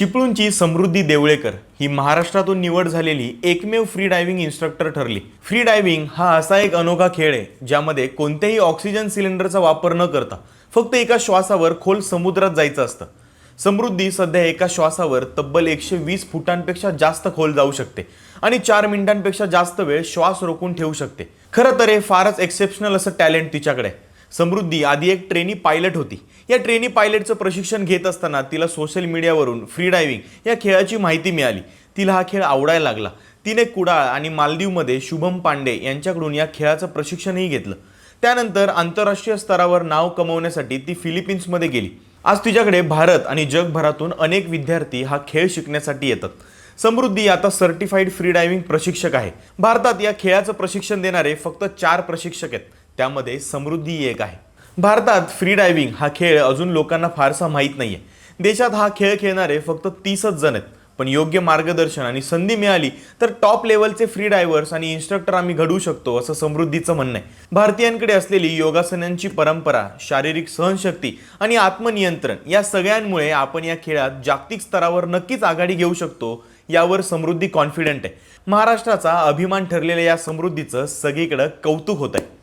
चिपळूणची समृद्धी देवळेकर ही महाराष्ट्रातून निवड झालेली एकमेव फ्री डायव्हिंग इन्स्ट्रक्टर ठरली. फ्री डायव्हिंग हा असा एक अनोखा खेळ आहे ज्यामध्ये कोणत्याही ऑक्सिजन सिलेंडरचा वापर न करता फक्त एका श्वासावर खोल समुद्रात जायचं असतं. समृद्धी सध्या एका श्वासावर तब्बल एकशे वीस फुटांपेक्षा जास्त खोल जाऊ शकते आणि चार मिनिटांपेक्षा जास्त वेळ श्वास रोखून ठेवू शकते. खरं तर हे फारच एक्सेप्शनल असं टॅलेंट तिच्याकडे आहे. समृद्धी आधी एक ट्रेनी पायलट होती. या ट्रेनी पायलटचं प्रशिक्षण घेत असताना तिला सोशल मीडियावरून फ्री डायव्हिंग या खेळाची माहिती मिळाली. तिला हा खेळ आवडायला लागला. तिने कुडाळ आणि मालदीवमध्ये शुभम पांडे यांच्याकडून या खेळाचं प्रशिक्षणही घेतलं. त्यानंतर आंतरराष्ट्रीय स्तरावर नाव कमवण्यासाठी ती फिलिपिन्समध्ये गेली. आज तिच्याकडे भारत आणि जगभरातून अनेक विद्यार्थी हा खेळ शिकण्यासाठी येतात. समृद्धी आता सर्टिफाईड फ्री डायव्हिंग प्रशिक्षक आहे. भारतात या खेळाचं प्रशिक्षण देणारे फक्त चार प्रशिक्षक आहेत. त्यामध्ये समृद्धी एक आहे. भारतात फ्री डायव्हिंग हा खेळ अजून लोकांना फारसा माहीत नाही आहे देशात हा खेळ खेळणारे फक्त तीसच जण आहेत. पण योग्य मार्गदर्शन आणि संधी मिळाली तर टॉप लेवलचे फ्री डायव्हर्स आणि इन्स्ट्रक्टर आम्ही घडवू शकतो असं समृद्धीचं म्हणणं आहे. भारतीयांकडे असलेली योगासनांची परंपरा शारीरिक सहनशक्ती आणि आत्मनियंत्रण या सगळ्यांमुळे आपण या खेळात जागतिक स्तरावर नक्कीच आघाडी घेऊ शकतो यावर समृद्धी कॉन्फिडंट आहे. महाराष्ट्राचा अभिमान ठरलेल्या या समृद्धीचं सगळीकडं कौतुक होत आहे